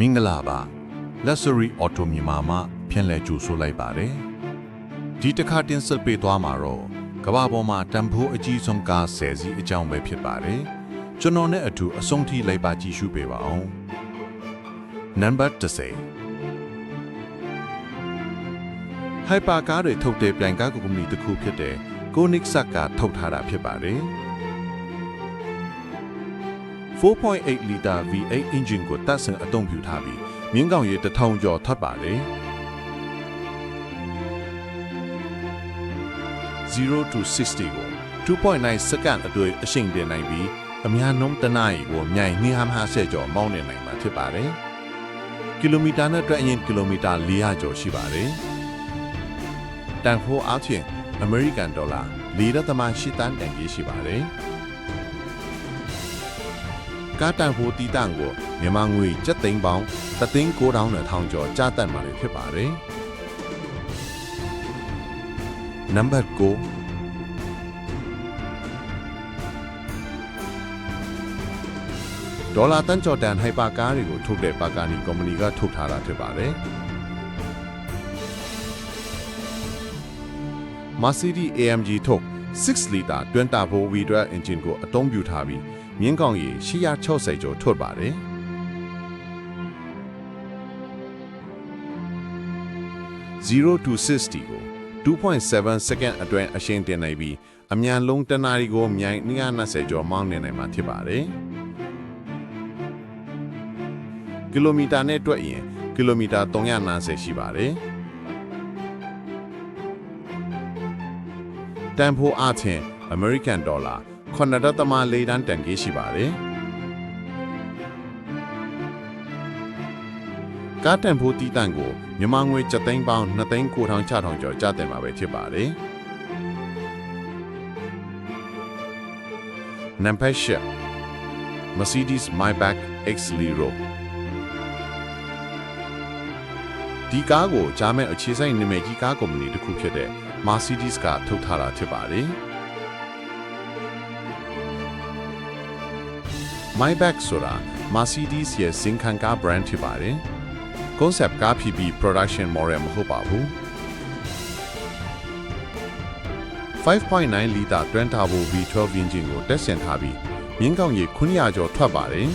မင်္ဂလာပါ Luxury Auto မြန်မာမှပြန်လည်ကြိုဆိုလိုက်ပါတယ်ဒီတစ်ခါတင်ဆက်ပေးသွားမှာတော့ကမ္ဘာပေါ်မှာတန်ဖိုးအကြီးဆုံးကားဆယ်စီးအကြောင်းပဲဖြစ်ပါတယ်ကျွန်တော်နဲ့အတူအဆုံးထိလိုက်ပါကြည့်ရှုပေးပါအောင် Number 10ဟိုက်ပါကားတွေထုတ်တဲ့ပြိုင်ကားကုမ္ပဏီတစ်ခုဖြစ်တဲ့ Koenigsegg ကထုတ်ထားတာဖြစ်ပါတယ် 4.8လီတာ V8 engine ကိုတပ်ဆင်အသုံးပြုထားပြီးမြင်းကောင်ရေတစ်ထောင်ကျော်ထပ်ပါတယ်0 to 60ကို2.9စက္ကန့်အတွင်းအရှိန်တင်နိုင်ပြီးအများနှုန်းတစ်နာရီကိုမြိုင်250ကျော်မောင်းနေနိုင်မှာဖြစ်ပါတယ်ကီလိုမီတာနဲ့တွက်ရင်ကီလိုမီတာ400ကျော်ရှိပါတယ်တန်ဖိုးအားဖြင့်အမေရိကန်ဒေါ်လာ4.8တန်းတန်ကြီးရှိပါတယ် ကားတန်ဖိုးတီးတန့်ကိုမြန်မာငွေ7သိန်းပေါင်း3သိန်း9000နဲ့ထောင်ကျော်ကျတတ်မှာဖြစ်ပါတယ်နံပါတ်9ဒေါ်လာတန်ကျော်တန်ဟိုက်ပါကားတွေကိုထုတ်တဲ့ပါကာနီကုမ္ပဏီကထုတ်ထားတာဖြစ်ပါတယ်။ Mercedes AMG ထုတ်6လီတာတွင်တာဖို V12 engine ကိုအသုံးပြုထားပြီး မြင်းကောင်ရေ860ကျော်ထွက်ပါတယ်0 to 60ကို2.7 second အတွင်းအရှိန်တင်နိုင်ပြီးအမြန်လုံးတစ်နာရီကိုမြိုင်220ကျော်မောင်းနေနိုင်မှာဖြစ်ပါတယ်ကီလိုမီတာနဲ့တွက်ရင်ကီလိုမီတာ390ရှိပါတယ်တန်ဖိုးအားဖြင့် American Dollar 9.4တန်းတန်ကြီးရှိပါတယ်ကားတန်ဖိုးတီးတန့်ကိုမြန်မာငွေ7သိန်းပေါင်း2သိန်း9600ကျော်ကျတဲ့မှာပဲဖြစ်ပါတယ်နံပါတ်10 Mercedes Maybach X-Lero ဒီကားကိုဂျာမန်အခြေစိုက်နာမည်ကြီးကားကုမ္ပဏီတစ်ခုဖြစ်တဲ့ Mercedes ကထုတ်ထားတာဖြစ်ပါတယ်။ Maybach ဆိုတာ Mercedes ရဲ့ဇင်ခံကား brand ဖြစ်ပါတယ်။ concept ကားဖြစ်ပြီး production model မဟုတ်ပါဘူး။5.9လီတာတွန်းထားဖို့ V12 engine ကိုတက်ဆင်ထားပြီးမြင်းကောင်းရေ900ကျော်ထွက်ပါတယ်။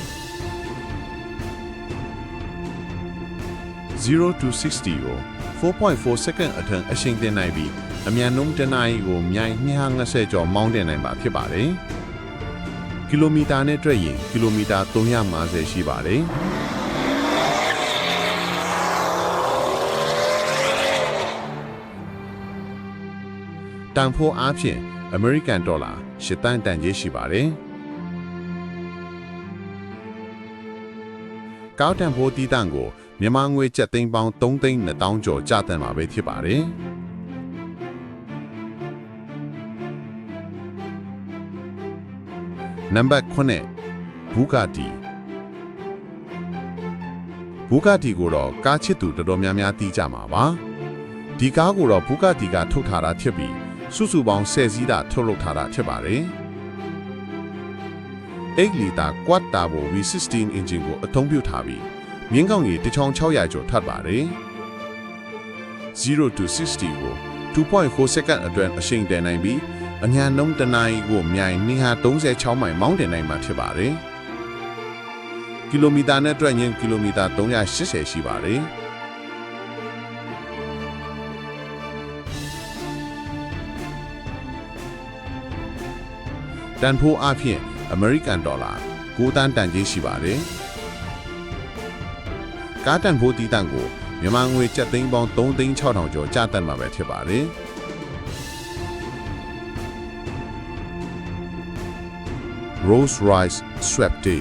0 to 60ကို4.4 second အထက်အရှိန်တင်နိုင်ပြီးအမြန်နှုန်းတစ်နာရီကိုမြိုင်250ကျော်မောင်းတင်နိုင်မှာဖြစ်ပါတယ်။ ကီလိုမီတာနဲ့တွက်ရင်ကီလိုမီတာ350ရှိပါတယ်။တန်ဖိုးအားဖြင့် American Dollar 8တန်းတန်ကြီးရှိပါတယ်။ကောက်တန်ဖိုးတီးတန့်ကိုမြန်မာငွေ7သိန်းပေါင်း3သိန်း2000ကျော်ကျတန်မှာပဲဖြစ်ပါတယ်။ နံပါတ်9ဘူဂါတီဘူဂါတီကိုတော့ကားချစ်သူတော်တော်များများသိကြမှာပါဒီကားကိုတော့ဘူဂါတီကထုတ်ထားတာဖြစ်ပြီးစုစုပေါင်း10စီးတာထုတ်လုပ်ထားတာဖြစ်ပါတယ်8လီတာ quad turbo V16 engine ကိုအသုံးပြုထားပြီးမြင်းကောင်းကြီး1600ကျော်ထပ်ပါတယ်0 to 60ကို2.4 second အတွင်းအရှိန်တန်နိုင်ပြီး အညာနှုန်းတစ်နာရီကိုမြိုင်236မိုင်မောင်းတင်နိုင်မှာဖြစ်ပါတယ်ကီလိုမီတာနဲ့တွက်ရင်ကီလိုမီတာ380ရှိပါတယ်တန်ဖိုးအဖြစ် American Dollar 9တန်းတန်ကြီးရှိပါတယ်ကားတန်ဖိုးတီးတန့်ကိုမြန်မာငွေ7သိန်းပေါင်း3သိန်း6000ကျော်ကျတတ်မှာပဲဖြစ်ပါတယ်။ Rolls Royce Swepte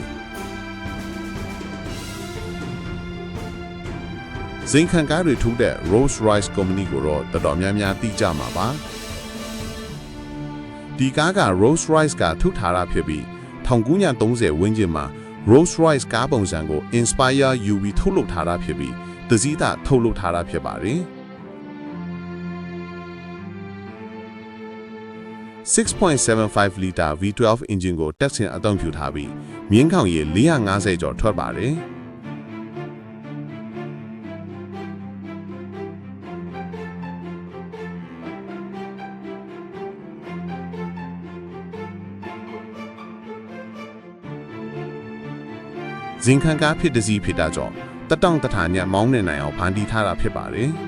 ဇင်ခံကားတွေထူးတဲ့ Rolls Royce Company ကိုတော့တော်တော်များများသိကြမှာပါဒီကားက Rolls Royce ကထုတ်ထားတာဖြစ်ပြီး1930ဝန်းကျင်မှာ Rolls Royce ကားပုံစံကို Inspire UV ထုတ်လုပ်ထားတာဖြစ်ပြီးတစည်းတာထုတ်လုပ်ထားတာဖြစ်ပါတယ် 6.75 liter V12 engine ကိုတက်ဆင်အသုံးပြုထားပြီးမြင်းခေါင်ရေ450ကျော်ထွက်ပါတယ်ဇင်ခံကားဖြစ်တစည်းဖြစ်တာကြောင့်တတောင့်တထာညမောင်းနေနိုင်အောင်ဖန်တီးထားတာဖြစ်ပါတယ်။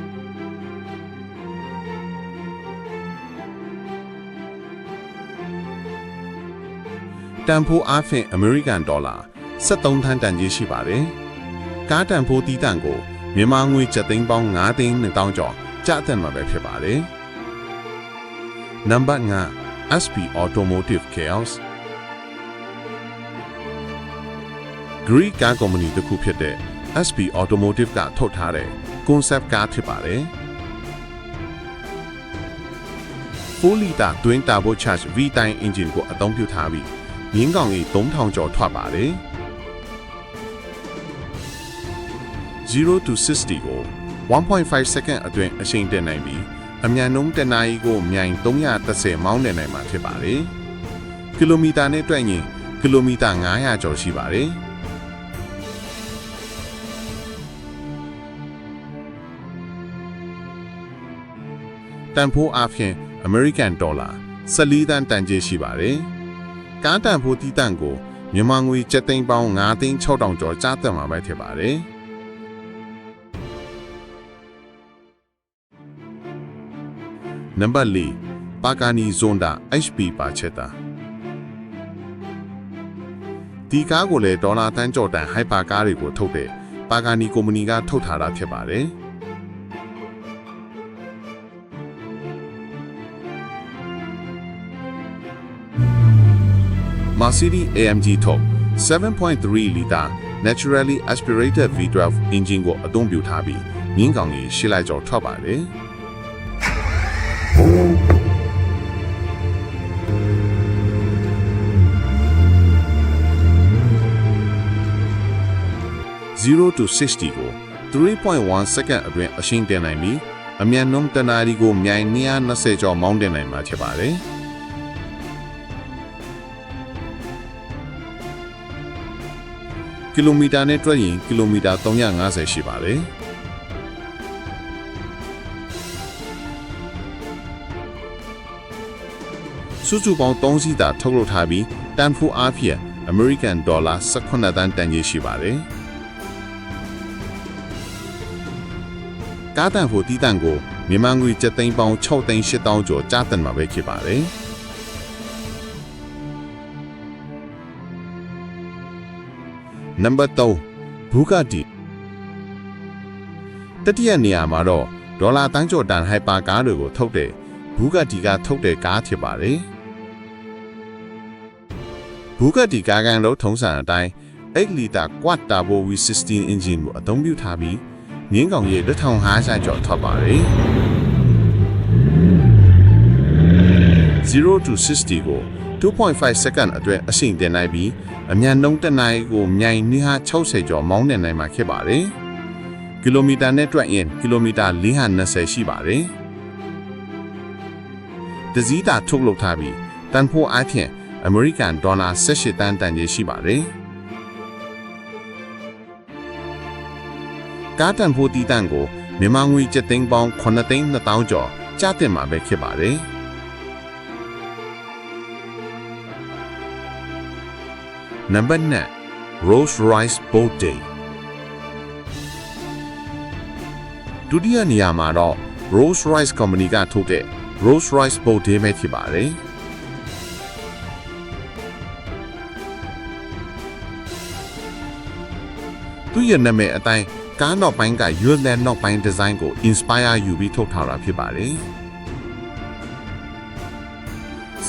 တန်ဖိုးအားဖြင့်အမေရိကန်ဒေါ်လာ73သန်းတန်ကြီးရှိပါတယ်။ကားတန်ဖိုးတီးတန်ကိုမြန်မာငွေ7သိန်းပေါင်း9သိန်း2000ကျော်ကျအသက်မှာပဲဖြစ်ပါတယ်။ Number 9 SP Automotive Chaos Greek ကားကုမ္ပဏီတစ်ခုဖြစ်တဲ့ SP Automotive ကထုတ်ထားတဲ့ concept ကားဖြစ်ပါတယ်။4လီတာ twin turbocharged V-type engine ကိုအသုံးပြုထားပြီး မြင်းကောင်ကြီး3000ကျော်ထွက်ပါတယ်။0 to 60ကို1.5 second အတွင်းအချိန်တင်နိုင်ပြီးအမြန်နှုန်းတစ်နာရီကိုမြိုင်330မောင်းနေနိုင်မှာဖြစ်ပါတယ်။ကီလိုမီတာနဲ့တွက်ရင်ကီလိုမီတာ900ကျော်ရှိပါတယ်။တန်ဖိုးအားဖြင့် American Dollar 14တန်တန်ကြေးရှိပါတယ်။ ကားတန်ဖိုးတီးတန်ကိုမြန်မာငွေ7သိန်းပေါင်း9သိန်း6000ကျော်ကြားသက်မှာပဲဖြစ်ပါတယ်။ Number 4ပါကာနီဇွန်ဒါ HP ပါချက်တာဒီကားကိုလည်းဒေါ်လာတန်းကျော်တန်ဟိုက်ပါကားတွေကိုထုတ်တဲ့ပါကာနီကုမ္ပဏီကထုတ်ထားတာဖြစ်ပါတယ်။ Mercedes AMG Top 7.3 liter naturally aspirated V12 engine ကိုအသုံးပြုထားပြီးမြင်းကောင်ကြီးရှစ်လိုက်ကျော်ထွက်ပါတယ်0 to 60ကို3.1 second အတွင်းအရှင်းတင်နိုင်ပြီးအမြန်နှုန်းတနာရီကိုမြိုင်220ကျော်မောင်းတင်နိုင်မှာဖြစ်ပါတယ်။ ကီလိုမီတာနဲ့တွက်ရင်ကီလိုမီတာ350ရှိပါတယ်စုစုပေါင်း3စီးသာထုတ်လုပ်ထားပြီးတန်ဖိုးအားဖြင့် American Dollar 18တန်းတန်ကြီးရှိပါတယ်ကားတန်ဖိုးတီးတန်ကိုမြန်မာငွေ7သိန်းပေါင်း6သိန်း8000ကျော်ကြားတန်မှာပဲဖြစ်ပါတယ် Number 3 Bugatti တတိယနေရာမှာတော့ဒေါ်လာတန်းကျော်တန်ဟိုက်ပါကားတွေကိုထုတ်တဲ့ Bugatti ကထုတ်တဲ့ကားဖြစ်ပါတယ်။ Bugatti ကားကန်လို့ထုံးစံအတိုင်း8လီတာ quad turbo V16 engine ကိုအသုံးပြုထားပြီးငင်းကောင်ရဲ့1500ကျော်ထွက်ပါတယ်။0 to 60ကို 2.5 second အတွင်းအချိန်တင်နိုင်ပြီးအမြန်နှုန်းတစ်နာရီကိုမြိုင်260ကျော်မောင်းနေနိုင်မှာဖြစ်ပါတယ်။ကီလိုမီတာနဲ့တွက်ရင်ကီလိုမီတာ420ရှိပါတယ်။ဒဇီတာထုတ်လုပ်ထားပြီးတန်ဖိုးအဖြစ်အမေရိကန်ဒေါ်လာ18တန်းတန်ကြီးရှိပါတယ်။ကားတန်ဖိုးတီးတန်ကိုမြန်မာငွေ7သိန်းပေါင်း9သိန်း2000ကျော်ကျတင်မှာပဲဖြစ်ပါတယ်။ Number 9 Rolls Royce Boat Day ဒုတိယနေရာမှာတော့ Rolls Royce Company ကထုတ်တဲ့ Rolls Royce Boat Day ပဲဖြစ်ပါတယ်သူရဲ့နာမည်အတိုင်းကားနောက်ပိုင်းက Yuland နောက်ပိုင်းဒီဇိုင်းကို inspire ယူပြီးထုတ်ထားတာဖြစ်ပါတယ်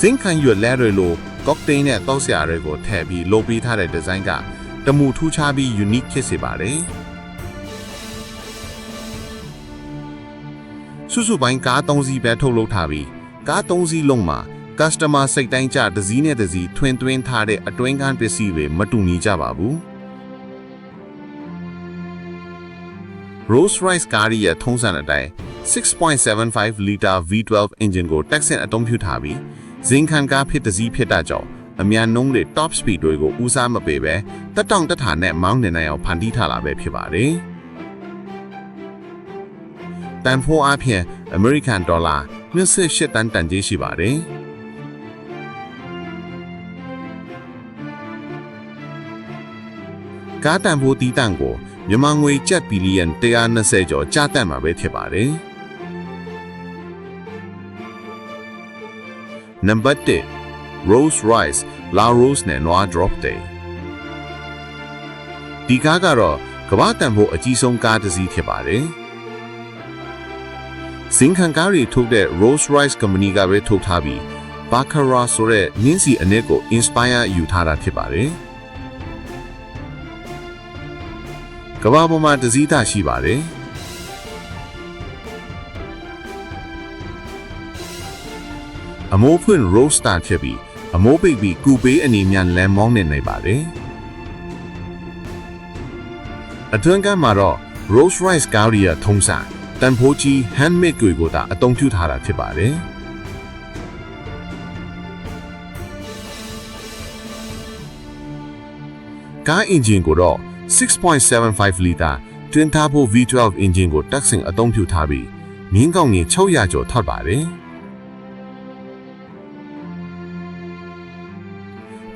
စင်ခံရွက်လဲတွေလိုကော့တေးနဲ့တောက်စရာတွေကိုထည့်ပြီးလုပ်ပေးထားတဲ့ဒီဇိုင်းကတမူထူးခြားပြီး unique ဖြစ်စေပါတယ်စုစုပိုင်းကား၃စီးပဲထုတ်လုပ်ထားပြီးကား၃စီးလုံးမှာ customer စိတ်တိုင်းကြတစ်စီးနဲ့တစ်စီးထွင်သွင်းထားတဲ့အတွင်းကန်းပစ္စည်းတွေမတူညီကြပါဘူး Rolls Royce ကားရဲ့ထုံးစံအတိုင်း6.75 liter V12 engine ကိုတက်ဆင့်အသုံးပြုထားပြီး ဇင်ခံကားဖြစ်တစ်စီးဖြစ်တာကြောင့်အမြန်နှုန်းတွေ top speed တွေကိုဦးစားမပေးပဲတက်တောင့်တက်ထာနဲ့မောင်းနေနိုင်အောင်ဖန်တီးထားလာပဲဖြစ်ပါတယ်။တန်ဖိုးအပြင် American Dollar 28တန်တန်ကြီးရှိပါတယ်။ကားတန်ဖိုးတီးတန့်ကိုမြန်မာငွေကျပ်ဘီလီယံ120ကျော်ကျတက်မှာပဲဖြစ်ပါတယ်။ နံပါတ်1 Rose Rice La Rose နဲ့ Noir Drop Day ဒီကားကတော့ကမ္ဘာတန်ဖိုးအကြီးဆုံးကားတစ်စီးဖြစ်ပါတယ်။စင်ခံကားတွေထုတ်တဲ့ Rose Rice Company ကပဲထုတ်ထားပြီး Baccarat ဆိုတဲ့နင်းစီအနစ်ကို inspire ယူထားတာဖြစ်ပါတယ်။ကမ္ဘာပေါ်မှာတစ်စီးသားရှိပါတယ်။ အမိုးဖွင့် Roadster ဖြစ်ပြီးအမိုးပိတ်ပြီးကူပေးအနေများလမ်းမောင်းနေနိုင်ပါတယ်။အတွင်းကမ်းမှာတော့ Rolls Royce ကားရီယာထုံးစံတန်ဖိုးကြီး handmade တွေကိုသာအသုံးပြုထားတာဖြစ်ပါတယ်။ကားအင်ဂျင်ကိုတော့6.75လီတာ Twin Turbo V12 အင်ဂျင်ကိုတက်ဆင်အသုံးပြုထားပြီးမြင်းကောင်းငင်600ကျော်ထွက်ပါတယ်။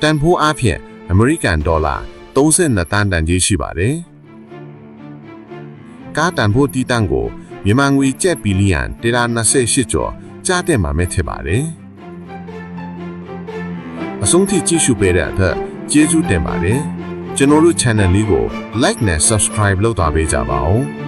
တန်ဖိုးအားဖြင့်အမေရိကန်ဒေါ်လာ32တန်တန်ကြီးရှိပါတယ်။ကားတန်ဖိုးတီးတန်းကိုမြန်မာငွေကျပ်ဘီလီယံ128ကျော်ကြားတဲ့မှာမဲ့ထင်ပါတယ်။အဆုံးထိကြည့်ရှုပေးတဲ့အတွက်ကျေးဇူးတင်ပါတယ်။ကျွန်တော်တို့ channel လေးကို like နဲ့ subscribe လုပ်သွားပေးကြပါဦး။